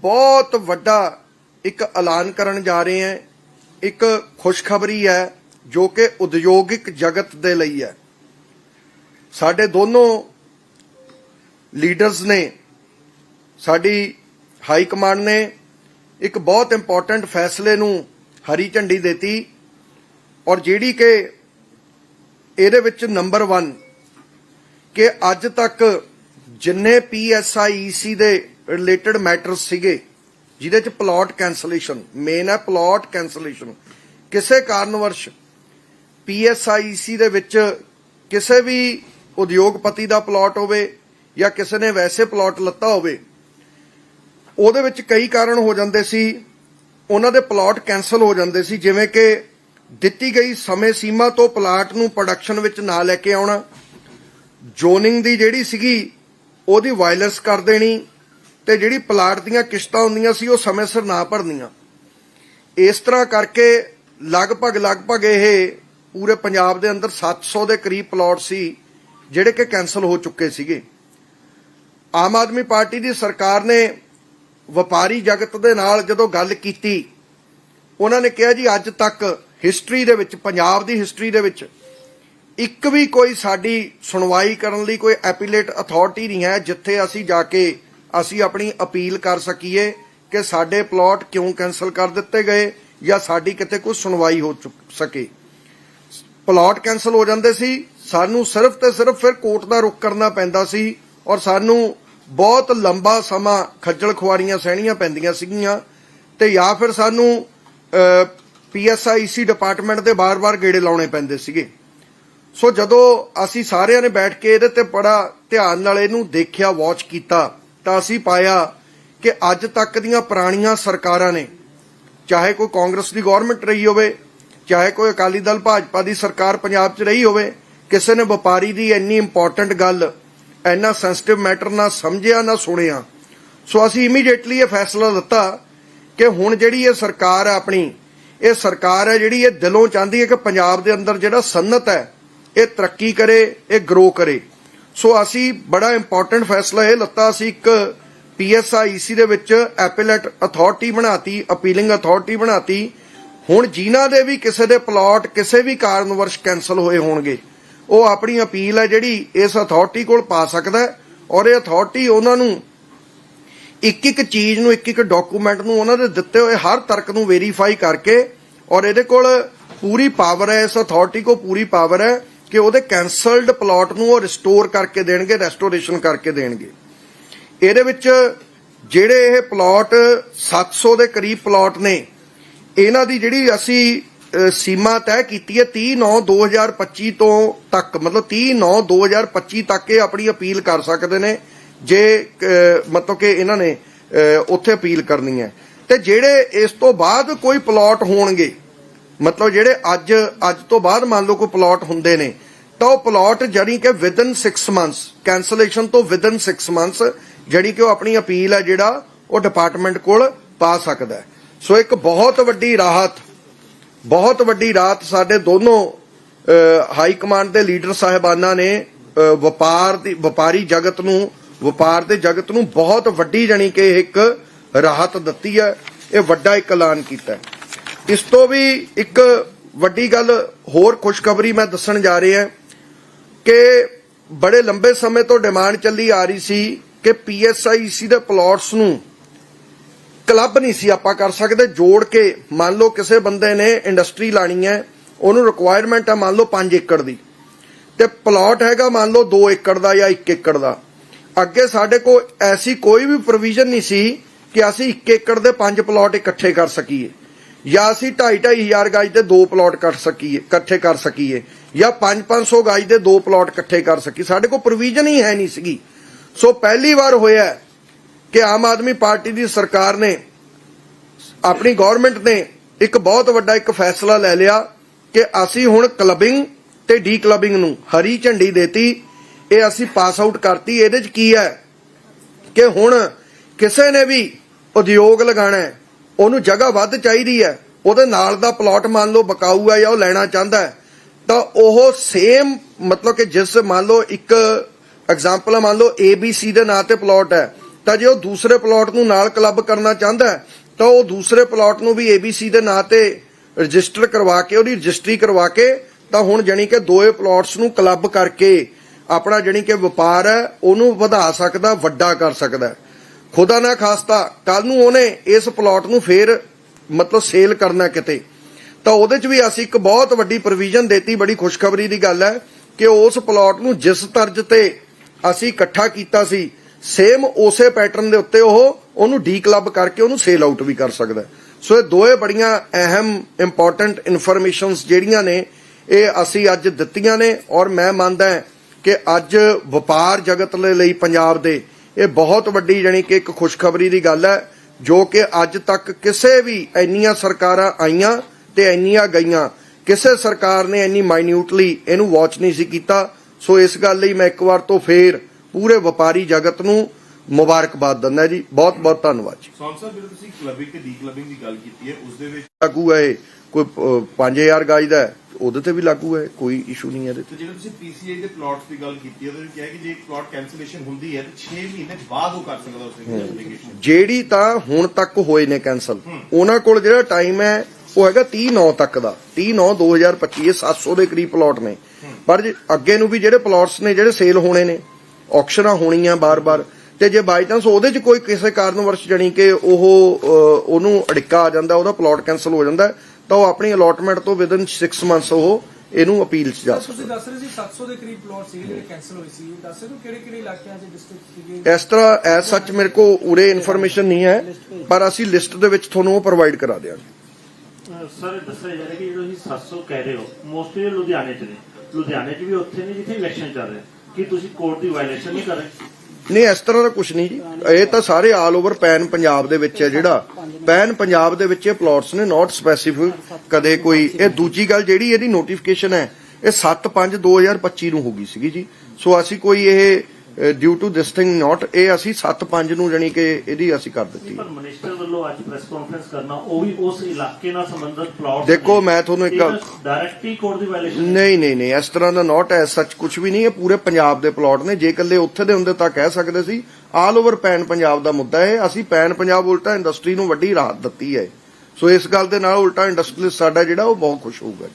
ਬਹੁਤ ਵੱਡਾ ਇੱਕ ਐਲਾਨ ਕਰਨ ਜਾ ਰਹੇ ਹਾਂ। ਇੱਕ ਖੁਸ਼ਖਬਰੀ ਹੈ, ਜੋ ਕਿ ਉਦਯੋਗਿਕ ਜਗਤ ਦੇ ਲਈ ਹੈ। ਸਾਡੇ ਦੋਨੋਂ ਲੀਡਰਸ ਨੇ, ਸਾਡੀ ਹਾਈ ਕਮਾਂਡ ਨੇ ਇੱਕ ਬਹੁਤ ਇੰਪੋਰਟੈਂਟ ਫੈਸਲੇ ਨੂੰ ਹਰੀ ਝੰਡੀ ਦਿੱਤੀ ਔਰ ਜਿਹੜੀ ਕਿ ਇਹਦੇ ਵਿੱਚ ਨੰਬਰ 1 ਕਿ ਅੱਜ ਤੱਕ ਜਿੰਨੇ ਪੀਐਸਆਈਸੀ ਦੇ ਰਿਲੇਟਡ ਮੈਟਰ ਸੀਗੇ, ਜਿਹਦੇ ਚ ਪਲਾਟ ਕੈਂਸਲੇਸ਼ਨ ਮੇਨ ਹੈ ਪਲਾਟ ਕੈਂਸਲੇਸ਼ਨ ਕਿਸੇ ਕਾਰਨ ਕਾਰਨਵਰਸ਼ ਪੀਐਸਆਈਸੀ ਦੇ ਵਿੱਚ ਕਿਸੇ ਵੀ ਉਦਯੋਗਪਤੀ ਦਾ ਪਲਾਟ ਹੋਵੇ ਜਾਂ ਕਿਸੇ ਨੇ ਵੈਸੇ ਪਲਾਟ ਲੱਤਾ ਹੋਵੇ, ਉਹਦੇ ਵਿੱਚ ਕਈ ਕਾਰਨ ਹੋ ਜਾਂਦੇ ਸੀ। ਉਹਨਾਂ ਦੇ ਪਲਾਟ ਕੈਨਸਲ ਹੋ ਜਾਂਦੇ ਸੀ, ਜਿਵੇਂ ਕਿ ਦਿੱਤੀ ਗਈ ਸਮੇਂ ਸੀਮਾ ਤੋਂ ਪਲਾਟ ਨੂੰ ਪ੍ਰੋਡਕਸ਼ਨ ਵਿੱਚ ਨਾ ਲੈ ਕੇ ਆਉਣਾ ਜ਼ੋਨਿੰਗ ਦੀ ਜਿਹੜੀ ਸੀਗੀ, ਉਹਦੀ ਵਾਇਲੈਂਸ ਕਰ ਦੇਣੀ ਤੇ ਜਿਹੜੀ ਪਲਾਟ ਦੀਆਂ ਕਿਸ਼ਤਾਂ ਹੁੰਦੀਆਂ ਸੀ, ਉਹ ਸਮੇਂ ਸਿਰ ਨਾ ਭਰਨੀਆਂ। ਇਸ ਤਰ੍ਹਾਂ ਕਰਕੇ ਲਗਭਗ ਲਗਭਗ ਇਹ ਪੂਰੇ ਪੰਜਾਬ ਦੇ ਅੰਦਰ 700 ਦੇ ਕਰੀਬ ਪਲਾਟ ਸੀ, ਜਿਹੜੇ ਕਿ ਕੈਨਸਲ ਹੋ ਚੁੱਕੇ ਸੀਗੇ। ਆਮ ਆਦਮੀ ਪਾਰਟੀ ਦੀ ਸਰਕਾਰ ਨੇ ਵਪਾਰੀ ਜਗਤ ਦੇ ਨਾਲ ਜਦੋਂ ਗੱਲ ਕੀਤੀ, ਉਹਨਾਂ ਨੇ ਕਿਹਾ ਜੀ, ਅੱਜ ਤੱਕ ਹਿਸਟਰੀ ਦੇ ਵਿੱਚ, ਪੰਜਾਬ ਦੀ ਹਿਸਟਰੀ ਦੇ ਵਿੱਚ ਇੱਕ ਵੀ ਕੋਈ ਸਾਡੀ ਸੁਣਵਾਈ ਕਰਨ ਲਈ ਕੋਈ ਐਪੀਲੇਟ ਅਥਾਰਟੀ ਨਹੀਂ ਹੈ, ਜਿੱਥੇ ਅਸੀਂ ਜਾ ਕੇ ਅਸੀਂ ਆਪਣੀ ਅਪੀਲ ਕਰ ਸਕੀਏ ਕਿ ਸਾਡੇ ਪਲਾਟ ਕਿਉਂ ਕੈਨਸਲ ਕਰ ਦਿੱਤੇ ਗਏ ਜਾਂ ਸਾਡੀ ਕਿਤੇ ਕੋਈ ਸੁਣਵਾਈ ਹੋ ਚੁੱਕ ਸਕੇ। ਪਲਾਟ ਕੈਨਸਲ ਹੋ ਜਾਂਦੇ ਸੀ, ਸਾਨੂੰ ਸਿਰਫ ਤੇ ਸਿਰਫ ਫਿਰ ਕੋਰਟ ਦਾ ਰੁਖ ਕਰਨਾ ਪੈਂਦਾ ਸੀ ਔਰ ਸਾਨੂੰ ਬਹੁਤ ਲੰਬਾ ਸਮਾਂ ਖੱਜਲ ਖੁਆਰੀਆਂ ਸਹਿਣੀਆਂ ਪੈਂਦੀਆਂ ਸੀਗੀਆਂ ਤੇ ਜਾਂ ਫਿਰ ਸਾਨੂੰ ਪੀਐਸਆਈਸੀ ਡਿਪਾਰਟਮੈਂਟ ਦੇ ਬਾਰ-ਬਾਰ ਗੇੜੇ ਲਾਉਣੇ ਪੈਂਦੇ ਸੀਗੇ। ਸੋ ਜਦੋਂ ਅਸੀਂ ਸਾਰਿਆਂ ਨੇ ਬੈਠ ਕੇ ਇਹਦੇ ਤੇ ਬੜਾ ਧਿਆਨ ਨਾਲ ਇਹਨੂੰ ਦੇਖਿਆ ਵਾਚ ਕੀਤਾ ਤਾਂ ਅਸੀਂ ਪਾਇਆ ਕਿ ਅੱਜ ਤੱਕ ਦੀਆਂ ਪੁਰਾਣੀਆਂ ਸਰਕਾਰਾਂ ਨੇ, ਚਾਹੇ ਕੋਈ ਕਾਂਗਰਸ ਦੀ ਗਵਰਨਮੈਂਟ ਰਹੀ ਹੋਵੇ, ਚਾਹੇ ਕੋਈ ਅਕਾਲੀ ਦਲ ਭਾਜਪਾ ਦੀ ਸਰਕਾਰ ਪੰਜਾਬ 'ਚ ਰਹੀ ਹੋਵੇ, ਕਿਸੇ ਨੇ ਵਪਾਰੀ ਦੀ ਇੰਨੀ ਇੰਪੋਰਟੈਂਟ ਗੱਲ, ਇੰਨਾ ਸੈਂਸਿਟਿਵ ਮੈਟਰ ਨਾ ਸਮਝਿਆ, ਨਾ ਸੁਣਿਆ। ਸੋ ਅਸੀਂ ਇਮੀਡੀਏਟਲੀ ਇਹ ਫੈਸਲਾ ਲਿੱਤਾ ਕਿ ਹੁਣ ਜਿਹੜੀ ਇਹ ਸਰਕਾਰ ਹੈ ਆਪਣੀ, ਇਹ ਸਰਕਾਰ ਹੈ ਜਿਹੜੀ ਇਹ ਦਿਲੋਂ ਚਾਹੁੰਦੀ ਹੈ ਕਿ ਪੰਜਾਬ ਦੇ ਅੰਦਰ ਜਿਹੜਾ ਸਨਅਤ ਹੈ, ਇਹ ਤਰੱਕੀ ਕਰੇ, ਇਹ ਗਰੋ ਕਰੇ। ਸੋ ਅਸੀਂ ਬੜਾ ਇੰਪੋਰਟੈਂਟ ਫੈਸਲਾ ਇਹ ਲੱਤਾ ਅਸੀਂ ਇੱਕ ਪੀਐਸਆਈਸੀ ਦੇ ਵਿੱਚ ਐਪੀਲੇਟ ਅਥਾਰਟੀ ਬਣਾਤੀ ਅਪੀਲਿੰਗ ਅਥਾਰਟੀ ਬਣਾਤੀ। ਹੁਣ ਜਿਨ੍ਹਾਂ ਦੇ ਵੀ ਕਿਸੇ ਦੇ ਪਲਾਟ ਕਿਸੇ ਵੀ ਕਾਰਨ ਵਰਸ਼ ਕੈਨਸਲ ਹੋਏ ਹੋਣਗੇ। ਉਹ ਆਪਣੀ ਅਪੀਲ ਹੈ ਜਿਹੜੀ ਇਸ ਅਥਾਰਟੀ ਕੋਲ ਪਾ ਸਕਦਾ ਔਰ ਇਹ ਅਥਾਰਟੀ ਉਹਨਾਂ ਨੂੰ ਇੱਕ ਇੱਕ ਚੀਜ਼ ਨੂੰ, ਇੱਕ ਇੱਕ ਡਾਕੂਮੈਂਟ ਨੂੰ ਉਹਨਾਂ ਦੇ ਦਿੱਤੇ ਹੋਏ ਹਰ ਤਰਕ ਨੂੰ ਵੈਰੀਫਾਈ ਕਰਕੇ ਔਰ ਇਹਦੇ ਕੋਲ ਪੂਰੀ ਪਾਵਰ ਹੈ, ਇਸ ਅਥਾਰਟੀ ਕੋ ਪੂਰੀ ਪਾਵਰ ਹੈ। ਕਿ ਉਹਦੇ ਕੈਨਸਲਡ ਪਲਾਟ ਨੂੰ ਉਹ ਰਿਸਟੋਰ ਕਰਕੇ ਦੇਣਗੇ ਰੈਸਟੋਰੇਸ਼ਨ ਕਰਕੇ ਦੇਣਗੇ। ਇਹਦੇ ਵਿੱਚ ਜਿਹੜੇ ਇਹ ਪਲਾਟ 700 ਦੇ ਕਰੀਬ ਪਲਾਟ ਨੇ, ਇਹਨਾਂ ਦੀ ਜਿਹੜੀ ਅਸੀਂ ਸੀਮਾ ਤੈਅ ਕੀਤੀ ਹੈ 30 9 2025 ਤੋਂ ਤੱਕ, ਮਤਲਬ 30 9 2025 ਤੱਕ ਇਹ ਆਪਣੀ ਅਪੀਲ ਕਰ ਸਕਦੇ ਨੇ, ਜੇ ਮਤਲਬ ਕਿ ਇਹਨਾਂ ਨੇ ਉੱਥੇ ਅਪੀਲ ਕਰਨੀ ਹੈ। ਤੇ ਜਿਹੜੇ ਇਸ ਤੋਂ ਬਾਅਦ ਕੋਈ ਪਲਾਟ ਹੋਣਗੇ ਮਤਲਬ ਜਿਹੜੇ ਅੱਜ ਅੱਜ ਤੋਂ ਬਾਅਦ ਮੰਨ ਲਓ ਕੋਈ ਪਲਾਟ ਹੁੰਦੇ ਨੇ, ਤਾਂ ਉਹ ਪਲਾਟ ਜਿਹੜੀ ਕਿ ਵਿਦਨ 6 ਮੰਥਸ ਕੈਂਸਲੇਸ਼ਨ ਤੋਂ ਵਿਦਨ 6 ਮੰਥਸ ਜਿਹੜੀ ਕਿ ਉਹ ਆਪਣੀ ਅਪੀਲ ਹੈ ਜਿਹੜਾ ਉਹ ਡਿਪਾਰਟਮੈਂਟ ਕੋਲ ਪਾ ਸਕਦਾ ਸੋ ਇੱਕ ਬਹੁਤ ਵੱਡੀ ਰਾਹਤ, ਬਹੁਤ ਵੱਡੀ ਰਾਹਤ ਸਾਡੇ ਦੋਨੋਂ ਹਾਈ ਕਮਾਂਡ ਦੇ ਲੀਡਰ ਸਾਹਿਬਾਨਾਂ ਨੇ ਵਪਾਰ ਦੀ, ਵਪਾਰੀ ਜਗਤ ਨੂੰ, ਵਪਾਰ ਦੇ ਜਗਤ ਨੂੰ ਬਹੁਤ ਵੱਡੀ ਜਾਣੀ ਕਿ ਇੱਕ ਰਾਹਤ ਦਿੱਤੀ ਹੈ, ਇਹ ਵੱਡਾ ਇੱਕ ਐਲਾਨ ਕੀਤਾ ਹੈ। ਇਸ ਤੋਂ ਵੀ ਇੱਕ ਵੱਡੀ ਗੱਲ ਹੋਰ ਖੁਸ਼ਖਬਰੀ ਮੈਂ ਦੱਸਣ ਜਾ ਰਿਹਾ ਕਿ ਬੜੇ ਲੰਬੇ ਸਮੇਂ ਤੋਂ ਡਿਮਾਂਡ ਚੱਲੀ ਆ ਰਹੀ ਸੀ ਕਿ ਪੀਐਸਆਈਸੀ ਦੇ ਪਲਾਟਸ ਨੂੰ ਕਲੱਬ ਨਹੀਂ ਸੀ ਆਪਾਂ ਕਰ ਸਕਦੇ, ਜੋੜ ਕੇ ਮੰਨ ਲਓ ਕਿਸੇ ਬੰਦੇ ਨੇ ਇੰਡਸਟਰੀ ਲਾਣੀ ਹੈ, ਉਹਨੂੰ ਰਿਕੁਆਇਰਮੈਂਟ ਹੈ ਮੰਨ ਲਓ 5 ਏਕੜ ਦੀ। ਤੇ ਪਲਾਟ ਹੈਗਾ ਮੰਨ ਲਓ 2 ਏਕੜ ਦਾ ਜਾਂ 1 ਏਕੜ ਦਾ। ਅੱਗੇ ਸਾਡੇ ਕੋਲ ਐਸੀ ਕੋਈ ਵੀ ਪ੍ਰੋਵੀਜ਼ਨ ਨਹੀਂ ਸੀ ਕਿ ਅਸੀਂ 1 ਏਕੜ ਦੇ 5 ਪਲਾਟ ਇਕੱਠੇ ਕਰ ਸਕੀਏ। ਜਾਂ ਅਸੀਂ 2.5 ਹਜ਼ਾਰ ਗਜ ਦੇ ਦੋ ਪਲਾਟ ਕੱਟ ਸਕੀਏ, ਇਕੱਠੇ ਕਰ ਸਕੀਏ, ਜਾਂ 5-500 ਗਾਜ ਦੇ ਦੋ ਪਲਾਟ ਇਕੱਠੇ ਕਰ ਸਕੀਏ। ਸਾਡੇ ਕੋਲ ਪ੍ਰੋਵੀਜ਼ਨ ਹੀ ਹੈ ਨਹੀਂ ਸੀਗੀ। ਸੋ ਪਹਿਲੀ ਵਾਰ ਹੋਇਆ ਕਿ ਆਮ ਆਦਮੀ ਪਾਰਟੀ ਦੀ ਸਰਕਾਰ ਨੇ, ਆਪਣੀ ਗਵਰਨਮੈਂਟ ਨੇ ਇੱਕ ਬਹੁਤ ਵੱਡਾ ਇੱਕ ਫੈਸਲਾ ਲੈ ਲਿਆ ਕਿ ਅਸੀਂ ਹੁਣ ਕਲੱਬਿੰਗ ਤੇ ਡੀ ਕਲੱਬਿੰਗ ਨੂੰ ਹਰੀ ਝੰਡੀ ਦੇਤੀ, ਇਹ ਅਸੀਂ ਪਾਸ ਆਊਟ ਕਰਤੀ। ਇਹਦੇ ਚ ਕੀ ਹੈ ਕਿ ਹੁਣ ਕਿਸੇ ਨੇ ਵੀ ਉਦਯੋਗ ਲਗਾਣਾ ਹੈ ਉਹਨੂੰ ਜਗ੍ਹਾ ਵੱਧ ਚਾਹੀਦੀ ਹੈ। ਉਹਦੇ ਨਾਲ ਦਾ ਪਲਾਟ ਮੰਨ ਲਓ ਬਕਾਊ ਹੈ ਜਾਂ ਉਹ ਲੈਣਾ ਚਾਹੁੰਦਾ ਹੈ ਤਾਂ ਉਹ ਸੇਮ ਮਤਲਬ ਕਿ ਜਿਸ ਮੰਨ ਲਓ ਇੱਕ ਐਗਜ਼ਾਮਪਲ ਮੰਨ ਲਓ ABC ਦੇ ਨਾਂ ਤੇ ਪਲਾਟ ਹੈ ਤਾਂ ਜੇ ਉਹ ਦੂਸਰੇ ਪਲਾਟ ਨੂੰ ਨਾਲ ਕਲੱਬ ਕਰਨਾ ਚਾਹੁੰਦਾ ਹੈ, ਤਾਂ ਉਹ ਦੂਸਰੇ ਪਲਾਟ ਨੂੰ ਵੀ ABC ਦੇ ਨਾਂ ਤੇ ਰਜਿਸਟਰ ਕਰਵਾ ਕੇ ਉਹਦੀ ਰਜਿਸਟਰੀ ਕਰਵਾ ਕੇ ਤਾਂ ਹੁਣ ਜਾਣੀ ਕਿ ਦੋਏ ਪਲਾਟਸ ਨੂੰ ਕਲੱਬ ਕਰਕੇ ਆਪਣਾ ਜਣੀ ਕਿ ਵਪਾਰ ਹੈ ਉਹਨੂੰ ਵਧਾ ਸਕਦਾ ਵੱਡਾ ਕਰ ਸਕਦਾ ਖੁਦਾ ਨਾ ਖਾਸਤਾ ਕੱਲ ਨੂੰ ਉਹਨੇ ਇਸ ਪਲਾਟ ਨੂੰ ਫੇਰ ਮਤਲਬ ਸੇਲ ਕਰਨਾ ਕਿਤੇ। ਤਾਂ ਉਹਦੇ 'ਚ ਵੀ ਅਸੀਂ ਇੱਕ ਬਹੁਤ ਵੱਡੀ ਪ੍ਰੋਵੀਜ਼ਨ ਦਿੱਤੀ, ਬੜੀ ਖੁਸ਼ਖਬਰੀ ਦੀ ਗੱਲ ਹੈ ਕਿ ਉਸ ਪਲਾਟ ਨੂੰ ਜਿਸ ਤਰਜ ਤੇ ਅਸੀਂ ਇਕੱਠਾ ਕੀਤਾ ਸੀ ਸੇਮ ਉਸੇ ਪੈਟਰਨ ਦੇ ਉੱਤੇ ਉਹ ਉਹਨੂੰ ਡੀ ਕਲੱਬ ਕਰਕੇ ਉਹਨੂੰ ਸੇਲ ਆਊਟ ਵੀ ਕਰ ਸਕਦਾ ਸੋ ਇਹ ਦੋਏ ਬੜੀਆਂ ਅਹਿਮ ਇੰਪੋਰਟੈਂਟ ਇਨਫੋਰਮੇਸ਼ਨਸ ਜਿਹੜੀਆਂ ਨੇ, ਇਹ ਅਸੀਂ ਅੱਜ ਦਿੱਤੀਆਂ ਨੇ ਔਰ ਮੈਂ ਮੰਨਦਾ ਕਿ ਅੱਜ ਵਪਾਰ ਜਗਤ ਦੇ ਲਈ ਪੰਜਾਬ ਦੇ ਇਹ ਬਹੁਤ ਵੱਡੀ ਜਾਣੀ ਕਿ ਇੱਕ ਖੁਸ਼ਖਬਰੀ ਦੀ ਗੱਲ ਹੈ ਜੋ ਕਿ ਅੱਜ ਤੱਕ ਕਿਸੇ ਵੀ ਇੰਨੀਆਂ ਸਰਕਾਰਾਂ ਆਈਆਂ ਤੇ ਇੰਨੀਆਂ ਗਈਆਂ। ਕਿਸੇ ਸਰਕਾਰ ਨੇ ਇੰਨੀ ਮਾਈਨਿਊਟਲੀ ਇਹਨੂੰ ਵਾਚ ਨਹੀਂ ਸੀ ਕੀਤਾ। ਸੋ ਇਸ ਗੱਲ ਲਈ ਮੈਂ ਇੱਕ ਵਾਰ ਤੋਂ ਫੇਰ ਪੂਰੇ ਵਪਾਰੀ ਜਗਤ ਨੂੰ ਮੁਬਾਰਕਬਾਦ ਦਿੰਦਾ ਜੀ। ਬਹੁਤ ਬਹੁਤ ਧੰਨਵਾਦ ਜੀ। ਸਾਹਿਬ ਜਦੋਂ ਤੁਸੀਂ ਕਲੱਬਿੰਗ ਤੇ ਡੀ ਕਲੱਬਿੰਗ ਦੀ ਗੱਲ ਕੀਤੀ ਹੈ ਉਸ ਦੇ ਵਿੱਚ ਲਾਗੂ ਹੈ ਕੋਈ ਅਹ, 5000 ਗਾਜ ਦਾ ਹੈ, ਉਹਦੇ ਤੇ ਵੀ ਲਾਗੂ ਹੈ ਕੋਈ ਇਸ਼ੂ ਨਹੀਂ ਹੈ ਇਹਦੇ ਤੇ। ਜਦੋਂ ਤੁਸੀਂ ਪੀਸੀਆਈ ਦੇ ਪਲਾਟਸ ਦੀ ਗੱਲ ਕੀਤੀ ਹੈ ਉਹਦੇ ਵਿੱਚ ਕਿਹਾ ਕਿ ਜੇ ਪਲਾਟ ਕੈਂਸਲੇਸ਼ਨ ਹੁੰਦੀ ਹੈ ਤਾਂ 6 ਮਹੀਨੇ ਬਾਅਦ ਉਹ ਕਰ ਸਕਦਾ ਉਸ ਦੀ ਐਪਲੀਕੇਸ਼ਨ ਜਿਹੜੀ ਤਾਂ ਹੁਣ ਤੱਕ ਹੋਏ ਨੇ ਕੈਨਸਲ ਉਹਨਾਂ ਕੋਲ ਜਿਹੜਾ ਟਾਈਮ ਹੈ ਉਹ ਹੈਗਾ 30 9 ਤੱਕ ਦਾ। 30 9 2025 ਇਹ 700 ਦੇ ਕਰੀਬ ਪਲਾਟ ਨੇ। ਪਰ ਜੇ ਅੱਗੇ ਨੂੰ ਵੀ ਜਿਹੜੇ ਪਲਾਟਸ ਨੇ ਜਿਹੜੇ ਸੇਲ ਹੋਣੇ ਨੇ ਆਕਸ਼ਨਾਂ ਹੋਣੀਆਂ ਬਾਰ-ਬਾਰ ਤੇ ਜੇ ਬਾਈ ਚਾਂਸ ਉਹਦੇ 'ਚ ਕੋਈ ਕਿਸੇ ਕਾਰਨ ਵਰਸ਼ ਜਣੀ ਕਿ ਉਹ ਉਹਨੂੰ ਅੜਿੱਕਾ ਆ ਜਾਂਦਾ ਉਹਦਾ ਪਲਾਟ ਕੈਨਸਲ ਹੋ ਜਾਂਦਾ ਤਾਂ ਉਹ ਆਪਣੀ ਅਲੋਟਮੈਂਟ ਤੋਂ ਵਿਦਨ 6 ਮੰਥਸ ਉਹ ਇਹਨੂੰ ਅਪੀਲ 'ਚ ਜਾ ਤੁਸੀਂ ਦੱਸ ਰਹੇ ਸੀ 700 ਦੇ ਕਰੀਬ ਪਲਾਟ ਸੀਗੇ ਜਿਹੜੇ ਕੈਨਸਲ ਹੋਏ ਸੀ। ਦੱਸ ਸਕਦੇ ਹੋ ਕਿਹੜੇ ਕਿਹੜੇ ਇਲਾਕਿਆਂ 'ਚ ਡਿਸਟ੍ਰਿਕਟ ਸੀਗੇ? ਇਸ ਤਰ੍ਹਾਂ ਐਸ ਸੱਚ ਮੇਰੇ ਕੋ ਉਰੇ ਇਨਫੋਰਮੇਸ਼ਨ ਨਹੀਂ ਹੈ ਪਰ ਅਸੀਂ ਲਿਸਟ ਦੇ ਵਿੱਚ ਤੁਹਾਨੂੰ ਉਹ ਪ੍ਰੋਵਾਈਡ ਕਰਾ ਦਿਆਂਗੇ। ਸਰ ਦੱਸਿਆ ਜਾ ਰਿਹਾ ਕਿ ਤੁਸੀਂ 700 ਕਹਿ ਰਹੇ ਹੋ ਮੋਸਟਲੀ ਲੁਧਿਆਣੇ 'ਚ ਨੇ। ਲੁਧਿਆਣੇ 'ਚ ਵੀ ਉੱਥੇ ਨੇ ਜਿੱਥੇ ਇਲੈਕਸ਼ਨ ਚੱਲ ਰਿਹਾ। ਕੀ ਤੁਸੀਂ ਕੋਰਟ ਦੀ ਵਾਇਲੇਸ਼ਨ ਨਹੀਂ ਕਰ ਰਹੇ? ਨਹੀਂ, ਇਸ ਤਰ੍ਹਾਂ ਦਾ ਕੁਝ ਨਹੀਂ ਜੀ। ਇਹ ਤਾਂ ਸਾਰੇ ਆਲ ਓਵਰ ਪੈਨ ਪੰਜਾਬ ਦੇ ਵਿੱਚ ਹੈ ਜਿਹੜਾ। ਪੈਨ ਪੰਜਾਬ ਦੇ ਵਿੱਚ ਇਹ ਪਲਾਟਸ ਨੇ ਨਾਟ ਸਪੈਸੀਫਿਕ ਕਦੇ ਕੋਈ। ਇਹ ਦੂਜੀ ਗੱਲ ਜਿਹੜੀ, ਇਹਦੀ ਨੋਟੀਫਿਕੇਸ਼ਨ ਹੈ, ਇਹ 7/5/2025 ਨੂੰ ਹੋ ਗਈ ਸੀਗੀ ਜੀ। ਸੋ ਅਸੀਂ ਕੋਈ ਇਹ due to this thing not ਇਹ ਅਸੀਂ 7/5 ਨੂੰ ਜਾਣੀ ਕਿ ਇਹਦੀ ਅਸੀਂ ਕਰ ਦਿੱਤੀ ਪਰ ਮਿਨਿਸਟਰ ਵੱਲੋਂ ਅੱਜ ਪ੍ਰੈਸ ਕਾਨਫਰੰਸ ਕਰਨਾ ਉਹ ਵੀ ਉਸ ਇਲਾਕੇ ਨਾਲ ਸੰਬੰਧਿਤ ਪਲਾਟ ਦੇਖੋ, ਮੈਂ ਤੁਹਾਨੂੰ ਇੱਕ ਡਾਇਰੈਕਟਲੀ ਕੋਰਟ ਦੀ ਵਾਇਲੇਸ਼ਨ ਨਹੀਂ ਨਹੀਂ ਨਹੀਂ ਇਸ ਤਰ੍ਹਾਂ ਦਾ ਨਾਟ ਐ ਸੱਚ ਕੁਝ ਵੀ ਨਹੀਂ ਇਹ ਪੂਰੇ ਪੰਜਾਬ ਦੇ ਪਲਾਟ ਨੇ। ਜੇ ਇਕੱਲੇ ਉੱਥੇ ਦੇ ਹੁੰਦੇ ਤਾਂ ਕਹਿ ਸਕਦੇ ਸੀ ਆਲ ਓਵਰ ਪੈਨ ਪੰਜਾਬ ਦਾ ਮੁੱਦਾ ਹੈ ਅਸੀਂ ਪੈਨ ਪੰਜਾਬ ਉਲਟਾ ਇੰਡਸਟਰੀ ਨੂੰ ਵੱਡੀ ਰਾਹਤ ਦਿੱਤੀ ਹੈ। ਸੋ ਇਸ ਗੱਲ ਦੇ ਨਾਲ ਉਲਟਾ ਇੰਡਸਟਰੀਅਲਿਸਟ ਸਾਡਾ ਜਿਹੜਾ ਉਹ ਬਹੁਤ ਖੁਸ਼ ਹੋਊਗਾ